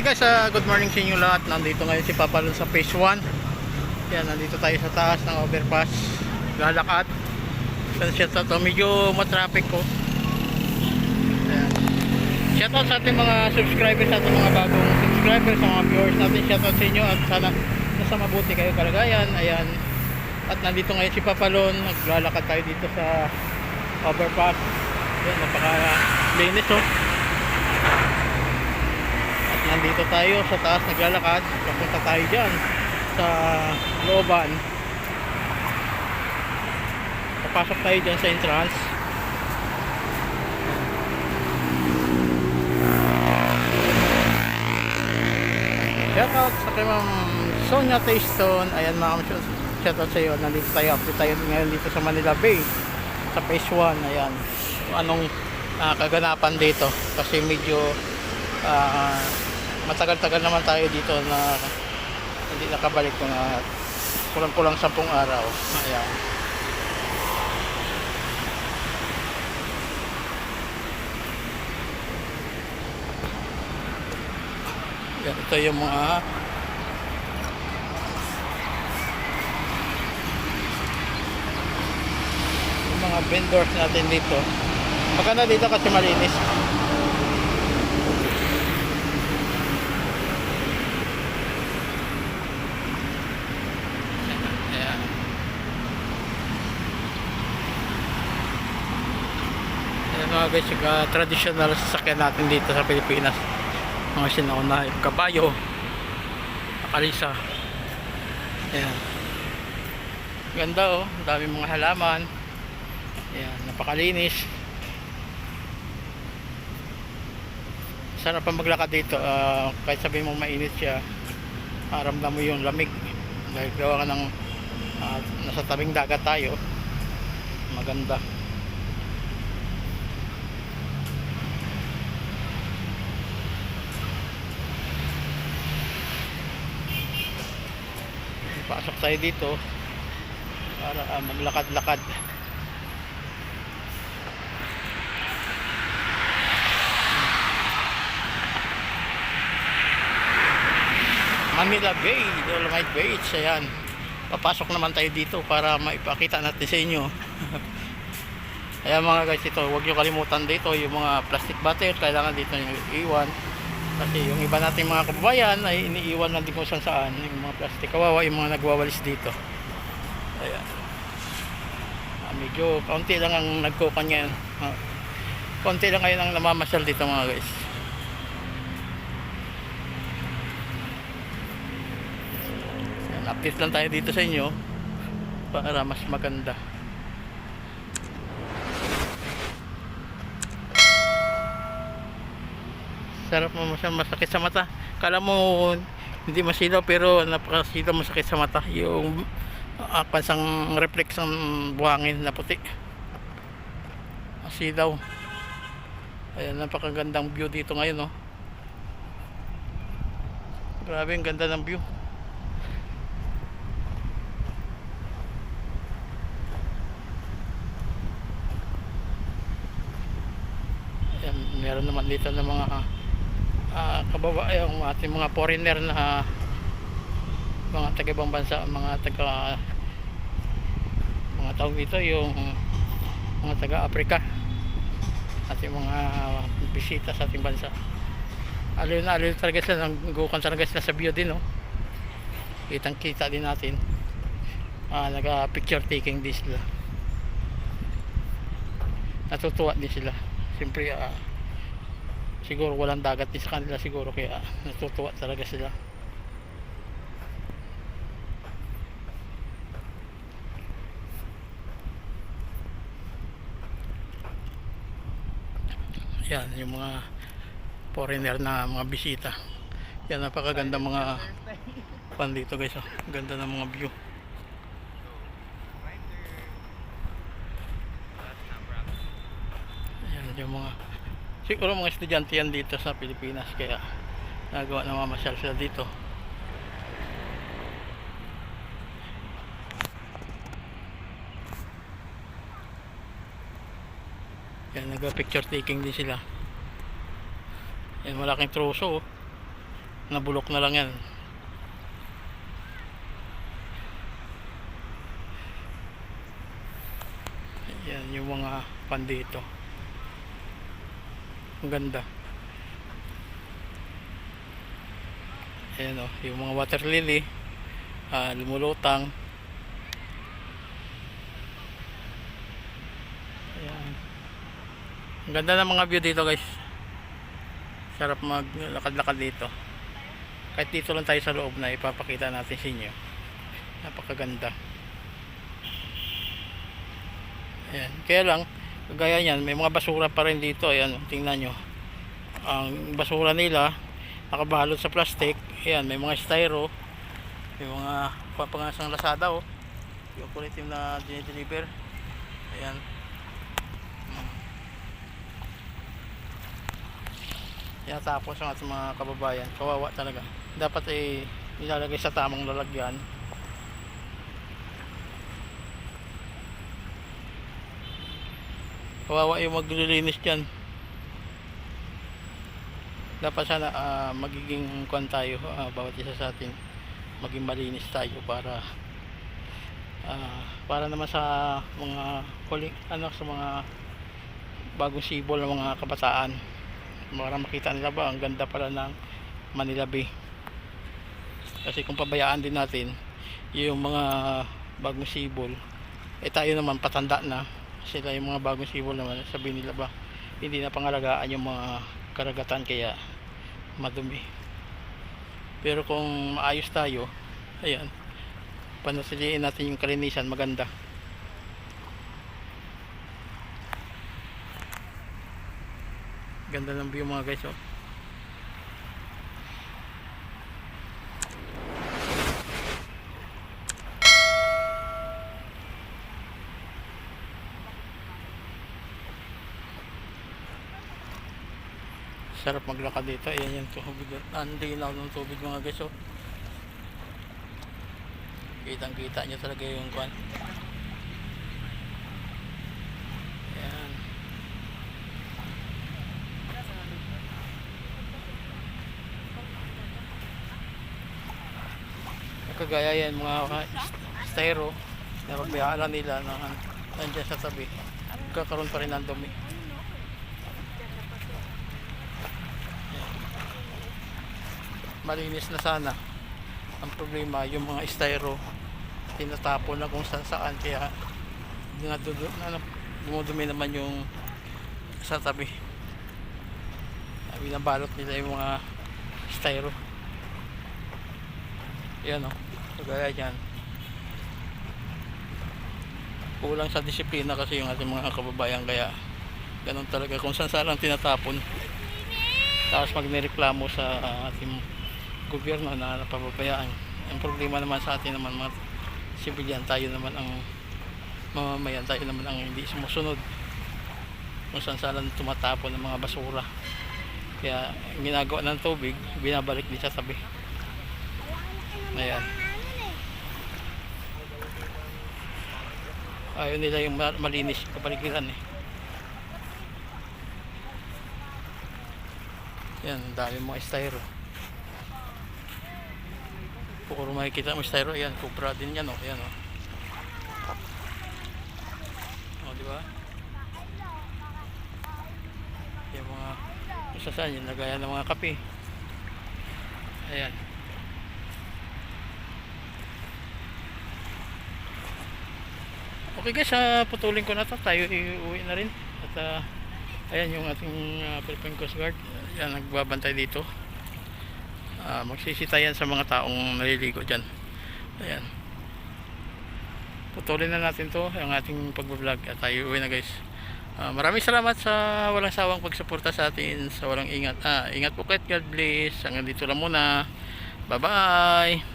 Hey guys, ah, good morning sa inyo lahat. Nandito ngayon si Papa sa phase 1. Yan, nandito tayo sa taas ng overpass. Lalakad. Yan, shout out. Oh, medyo matraffic ko. Ayan. Shout out sa ating mga subscribers, sa ating mga bagong subscribers, sa mga viewers natin. Shout out sa inyo at sana nasa mabuti kayo kalagayan. Ayan. At nandito ngayon si Papa Lon. Naglalakad tayo dito sa overpass. Yan, napaka-linis oh. Nandito tayo sa taas naglalakad. Papunta tayo dyan sa looban. Papasok tayo dyan sa entrance. Shout out sa kay Ma'am Sonia Tayston. Ayan mga kami, shout out sa iyo. Nandito tayo, update tayo ngayon dito sa Manila Bay. Sa phase 1. Ayan. Anong ah, kaganapan dito. Kasi medyo ah, matagal-tagal naman tayo dito na hindi nakabalik ko na kulang-kulang 10 araw. Ayan. Yan, ito yung mga yung mga vendors natin dito. Maganda dito kasi malinis. Ayan. Ayan mga guys, yung uh, traditional sasakyan natin dito sa Pilipinas. Mga sinauna, yung kabayo, akalisa. Ayan. Ganda oh, dami mga halaman. Ayan, napakalinis. Sarap pa maglakad dito, ah, kahit sabihin mo mainit siya, aramdam mo yung lamig. Dahil gawa ka ng ah, nasa tabing dagat tayo. Maganda. Pasok tayo dito para ah, maglakad-lakad. Manila Bay, Dolomite Beach, ayan. Papasok naman tayo dito para maipakita natin sa inyo. Ayan mga guys, ito, huwag nyo kalimutan dito yung mga plastic bottle, kailangan dito nyo iwan. Kasi yung iba nating mga kababayan ay iniiwan lang kung saan saan. Yung mga plastic, kawawa yung mga nagwawalis dito. Ayan. Ah, medyo kaunti lang ang nagkukan ngayon. Ah, kaunti lang ngayon ang namamasyal dito mga guys. Yan, update lang tayo dito sa inyo para mas maganda. Sarap mo siya masakit sa mata. Kala mo hindi masilaw pero napakasilaw masakit sa mata. Yung uh, pansang reflex ng buhangin na puti. Masilaw. Ayan, napakagandang view dito ngayon, no? Grabe, ang ganda ng view. Meron naman dito ng mga uh, kababa, yung ating mga foreigner na mga taga ibang bansa, mga taga mga tawag dito yung mga taga Africa ating mga bisita sa ating bansa. Aliw na aliw talaga sila nanggukan talaga sila sa view din no? Kitang kita din natin. Ah, naga picture taking din sila. Natutuwa din sila. Siyempre ah, siguro walang dagat din sa kanila siguro kaya natutuwa talaga sila. Yan yung mga foreigner na mga bisita. Yan napakaganda mga pan dito guys oh. ganda ng mga view. Yan yung mga siguro mga estudyante yan dito sa Pilipinas kaya nagawa na mamasyal sila dito Yan, nag-picture taking din sila. Yan, malaking troso. Oh. nabulok na lang yan yan yung mga pan dito ang ganda ayan o yung mga water lily ah, lumulutang. Ayan. Ang ganda ng mga view dito guys. Sarap maglakad-lakad dito. Kahit dito lang tayo sa loob na ipapakita natin sa inyo. Napakaganda. Ayan kaya lang kagaya niyan may mga basura pa rin dito. Ayan tingnan nyo. Ang basura nila nakabalot sa plastic. Ayan may mga styro. May mga papangasang lasada oh. Yung kulit yung na dinideliver. Ayan. Tinatapos ang ating mga kababayan. Kawawa talaga. Dapat ay nilalagay sa tamang lalagyan kawawa yung maglilinis dyan. Dapat sana ah, magiging kwan tayo ah, bawat isa sa atin. Maging malinis tayo para ah, para naman sa mga huli, ano sa mga bagong sibol ng mga kabataan. Para makita nila ba ang ganda pala ng Manila Bay. Kasi kung pabayaan din natin yung mga bagong sibol eh tayo naman patanda na sila yung mga bagong sibol naman sabihin nila ba hindi na pangalagaan yung mga karagatan kaya madumi pero kung maayos tayo ayan panatiliin natin yung kalinisan maganda ganda ng view mga guys oh. Sarap maglakad dito. Ayan yung tubig. Ang linaw ng tubig mga guys oh. kitang kita nyo talaga yung kwan. Ayan. Kagaya yan mga styro na pagbayaan nila na nandyan sa tabi. Kakaroon pa rin ng dumi malinis na sana. Ang problema yung mga styro tinatapon na kung saan saan. Kaya dumudumi naman yung sa tabi. Binabalot nila yung mga styro yan o kagaya dyan. Kulang sa disiplina kasi yung ating mga kababayan. Kaya ganun talaga. Kung saan saan lang tinatapon. Tapos magnireklamo sa ating gobyerno na napababayaan ang problema naman sa atin naman mga sibilyan tayo naman ang mamamayan tayo naman ang hindi sumusunod. Kung saan saan tumatapon ng mga basura. Kaya ginagawa ng tubig binabalik din sa tabi. Ayan. Ayaw nila yung ma- malinis kapaligiran eh. Yan dami mga styro puro makikita mo styro yan kubra din yan oh yan oh oh di ba yung mga isa saan yung lagayan ng mga kape ayan Okay guys, uh, putulin ko na to. Tayo iuwi na rin. At ah, ayan yung ating uh, Philippine Coast Guard. Yan, nagbabantay dito. Ah, magsisitayan sa mga taong naliligo dyan. Ayan. Putulin na natin to, yung ating pagbablog. At tayo uwi na guys. Ah, maraming salamat sa walang sawang pagsuporta sa atin, sa walang ingat. Ah, ingat po kayo. God bless. Hanggang dito lang muna. Bye-bye.